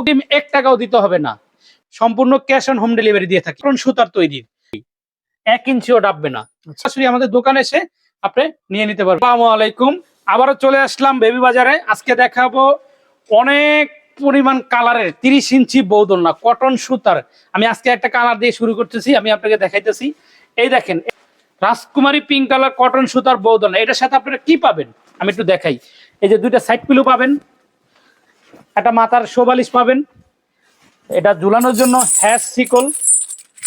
অগ্রিম এক টাকাও দিতে হবে না। সম্পূর্ণ ক্যাশ অন হোম ডেলিভারি দিয়ে থাকি। কারণ সুতার তৈরি। এক ইঞ্চিও ডাববে না। সরাসরি আমাদের দোকানে এসে আপনি নিয়ে নিতে পারবেন। আসসালামু আলাইকুম। আবারও চলে আসলাম বেবি বাজারে আজকে দেখাবো অনেক পরিমাণ কালারের তিরিশ ইঞ্চি বৌদল না কটন সুতার। আমি আজকে একটা কালার দিয়ে শুরু করতেছি আমি আপনাকে দেখাইতেছি। এই দেখেন রাজকুমারী পিঙ্ক কালার কটন সুতার বৌদল না এটার সাথে আপনারা কি পাবেন? আমি একটু দেখাই। এই যে দুইটা সাইড পিলু পাবেন। একটা মাথার শোবালিশ পাবেন। এটা ঝুলানোর জন্য হ্যাশ, শিকল,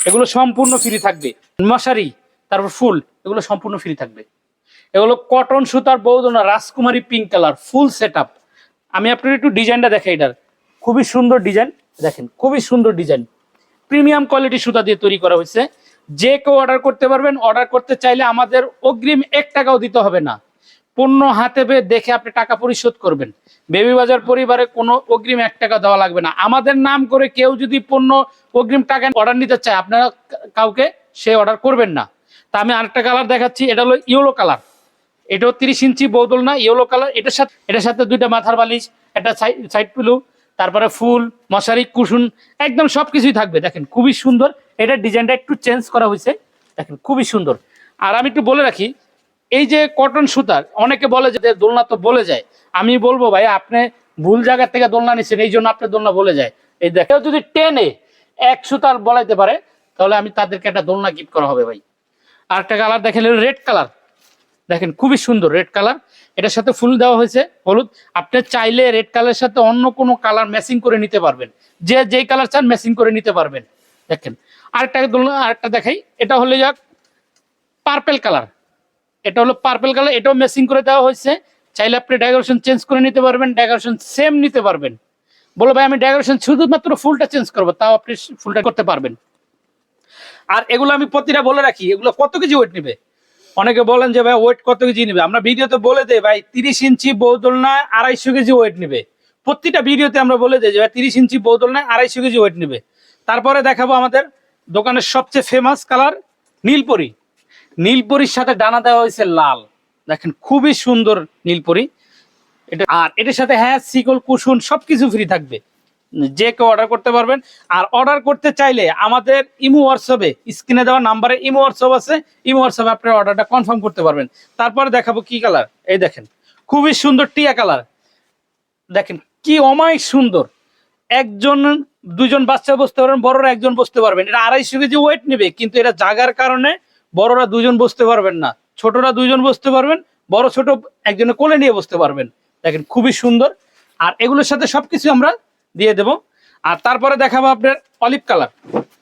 এগুলো সম্পূর্ণ ফ্রি থাকবে। মশারি, তারপর ফুল, এগুলো সম্পূর্ণ ফ্রি থাকবে। এগুলো কটন সুতার বৌদনা রাজকুমারী পিঙ্ক কালার ফুল সেট আমি আপনার একটু ডিজাইনটা দেখাই এটার। খুবই সুন্দর ডিজাইন দেখেন, খুবই সুন্দর ডিজাইন প্রিমিয়াম কোয়ালিটি সুতা দিয়ে তৈরি করা হয়েছে। যে কেউ অর্ডার করতে পারবেন অর্ডার করতে চাইলে আমাদের অগ্রিম এক টাকাও দিতে হবে না। পণ্য হাতে পেয়ে দেখে আপনি টাকা পরিশোধ করবেন। বেবি বাজার পরিবারে কোনো অগ্রিম এক টাকা দেওয়া লাগবে না। আমাদের নাম করে কেউ যদি পণ্য অগ্রিম টাকা অর্ডার নিতে চায়, আপনারা কাউকে সে অর্ডার করবেন না। তা আমি আরেকটা কালার দেখাচ্ছি, এটা হলো ইয়েলো কালার এটাও তিরিশ ইঞ্চি বদল না, ইয়েলো কালার এটার সাথে এটার সাথে দুইটা মাথার বালিশ, একটা সাইড পিলু তারপরে ফুল, মশারি কুসুন একদম সব কিছুই থাকবে। দেখেন, খুবই সুন্দর। এটার ডিজাইনটা একটু চেঞ্জ করা হয়েছে। দেখেন, খুবই সুন্দর। আর আমি একটু বলে রাখি এই যে কটন সুতার অনেকে বলে যে দোলনা তো বলে যায়। আমি বলব ভাই, আপনি ভুল জায়গা থেকে দোলনা নিচ্ছেন এই জন্য আপনার দোলনা বলে যায়। এই দেখ, কেউ যদি টেনে এক সুতার বলাইতে পারে, তাহলে আমি তাদেরকে একটা দোলনা গিফট করা হবে ভাই। আর একটা কালার দেখেন রেড কালার দেখেন, খুবই সুন্দর রেড কালার এটার সাথে ফুল দেওয়া হয়েছে, হলুদ। আপনি চাইলে রেড কালারের সাথে অন্য কোনো কালার ম্যাচিং করে নিতে পারবেন। যে যেই কালার চান ম্যাচিং করে নিতে পারবেন। দেখেন, আরেকটা দোলনা, আরেকটা দেখাই। এটা হলে যাক পার্পেল কালার এটা হলো পার্পেল কালার এটাও ম্যাচিং করে দেওয়া হয়েছে। চাইলে আপনি ডেকোরেশন চেঞ্জ করে নিতে পারবেন ডেকোরেশন সেম নিতে পারবেন। বলো ভাই, আমি ডেকোরেশন শুধুমাত্র ফুলটা চেঞ্জ করব, তাও আপনি ফুলটা করতে পারবেন। আর এগুলো আমি প্রতিটা বলে রাখি, এগুলো কত কেজি ওয়েট নেবে? অনেকে বলেন যে ভাই ওয়েট কত কেজি নেবে? আমরা ভিডিওতে বলে দেই, ভাই, তিরিশ ইঞ্চি বৌদল না আড়াইশো কেজি ওয়েট নেবে। প্রতিটা ভিডিওতে আমরা বলে দিই যে ভাই, তিরিশ ইঞ্চি বৌদল না আড়াইশো কেজি ওয়েট নেবে। তারপরে দেখাবো আমাদের দোকানের সবচেয়ে ফেমাস কালার নীলপরি। নীলপরির সাথে ডানা দেওয়া হয়েছে লাল। দেখেন, খুবই সুন্দর নীলপরি। এটা আর এটার সাথে হ্যাঁ শিকল কুসুন সবকিছু ফ্রি থাকবে। যে কেউ অর্ডার করতে পারবেন। আর অর্ডার করতে চাইলে আমাদের ইমো হোয়াটসঅ্যাপে স্ক্রিনে দেওয়া নাম্বারে ইমো হোয়াটসঅ্যাপ আছে, ইমো হোয়াটসঅ্যাপে আপনার অর্ডারটা কনফার্ম করতে পারবেন। তারপরে দেখাবো কি কালার এই দেখেন, খুবই সুন্দর টিয়া কালার দেখেন, কি অমায়িক সুন্দর। একজন, দুজন বাচ্চা বসতে পারবেন, বড়রা একজন বসতে পারবেন। এটা আড়াইশো কেজি ওয়েট নেবে, কিন্তু এটা জাগার কারণে বড়রা দুজন বসতে পারবেন না। ছোটরা দুজন বসতে পারবেন, বড় ছোট একজনে কোলে নিয়ে বসতে পারবেন। দেখেন, খুবই সুন্দর। আর এগুলোর সাথে সবকিছু আমরা দিয়ে দেব। আর তারপরে দেখাবো আপনার অলিভ কালার।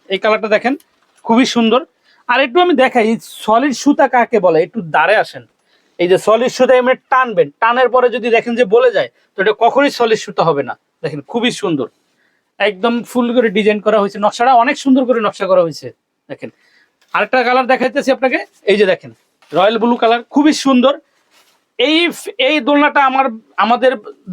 এই কালারটা দেখেন, খুবই সুন্দর। আর একটু আমি দেখাই সলিড সুতা কাকে বলে? একটু দাঁড়ে আসেন। এই যে সলিড সুতা এমনি টানবেন। টানের পরে যদি দেখেন যে বলে যায়, তো এটা কখনোই সলিড সুতা হবে না। দেখেন, খুবই সুন্দর। একদম ফুল করে ডিজাইন করা হয়েছে। নকশাটা অনেক সুন্দর করে নকশা করা হয়েছে। দেখেন আরেকটা কালার দেখাইতেছি আপনাকে। এই যে দেখেন রয়্যাল ব্লু কালার খুবই সুন্দর। এই এই দোলনাটা আমার, আমাদের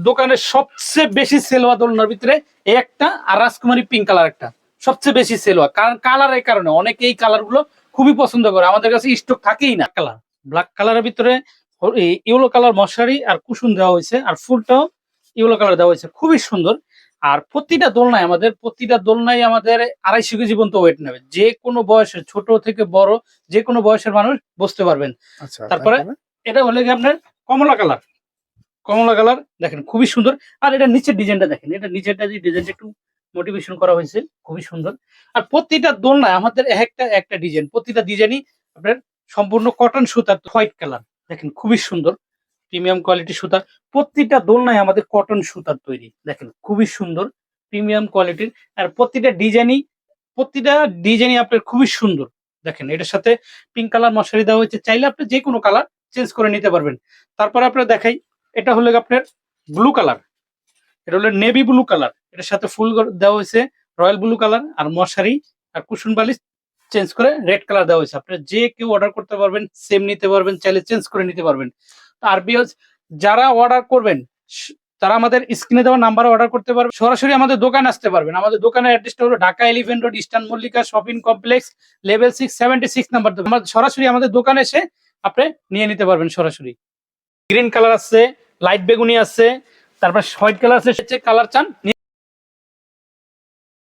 দোকানের সবচেয়ে বেশি সেল হওয়া দোলনার ভিতরে এই একটা আর রাজকুমারী পিঙ্ক কালার একটা। সবচেয়ে বেশি সেল হওয়া। কারণ কালার এই কারণে অনেকে এই কালারগুলো খুবই পছন্দ করে। আমাদের কাছে স্টক থাকেই না। কালার ব্ল্যাক কালারের ভিতরে ইউলো কালার মশারি আর কুসুন দেওয়া হয়েছে। আর ফুলটাও ইউলো কালার দেওয়া হয়েছে। খুবই সুন্দর। আর প্রতিটা দোলনায় আমাদের প্রতিটা দোলনায় আমাদের আড়াইশো কেজি পর্যন্ত ওয়েট নেবে যে কোনো বয়সের ছোট থেকে বড় যে কোনো বয়সের মানুষ বসতে পারবেন। আচ্ছা তারপরে? এটা হলে কি আপনার কমলা কালার। কমলা কালার দেখেন খুবই সুন্দর। আর এটা নিচের ডিজাইনটা দেখেন এটা নিচেরটা যে ডিজাইনটা একটু মোটিভেশন করা হয়েছে খুবই সুন্দর। আর প্রতিটা দোলনায় আমাদের একটা একটা ডিজাইন প্রতিটা ডিজাইনই আপনার সম্পূর্ণ কটন সুতার হোয়াইট কালার দেখেন খুবই সুন্দর। প্রিমিয়াম কোয়ালিটি সুতা প্রতিটা দোলনায় আমাদের কটন সুতার তৈরি। দেখেন, খুবই সুন্দর প্রিমিয়াম কোয়ালিটির। আর প্রতিটা ডিজাইনই প্রতিটা ডিজাইনই আপনার খুবই সুন্দর। দেখেন, এটার সাথে পিঙ্ক কালার মশারি দেওয়া হয়েছে। চাইলে আপনি যে কোনো কালার চেঞ্জ করে নিতে পারবেন। তারপরে আপনার দেখাই, এটা হলো আপনার ব্লু কালার এটা হলো নেভি ব্লু কালার এটার সাথে ফুল দেওয়া হয়েছে রয়্যাল ব্লু কালার আর মশারি আর কুসুন বালিশ চেঞ্জ করে রেড কালার দেওয়া হয়েছে। আপনার যে কেউ অর্ডার করতে পারবেন সেম নিতে পারবেন, চাইলে চেঞ্জ করে নিতে পারবেন। আর বিকজ যারা অর্ডার করবেন তারা আমাদের স্ক্রিনে দেওয়া নাম্বার অর্ডার করতে পারবে। সরাসরি আমাদের দোকান আসতে পারবেন। আমাদের দোকানের অ্যাড্রেসটা হলো Dhaka elephant road eastern Mallika shopping complex level six seventy six number সরাসরি আমাদের দোকানে এসে আপনি নিয়ে নিতে পারবেন সরাসরি। গ্রিন কালার আছে লাইট বেগুনি আছে, তারপর হোয়াইট কালার আছে কালার চান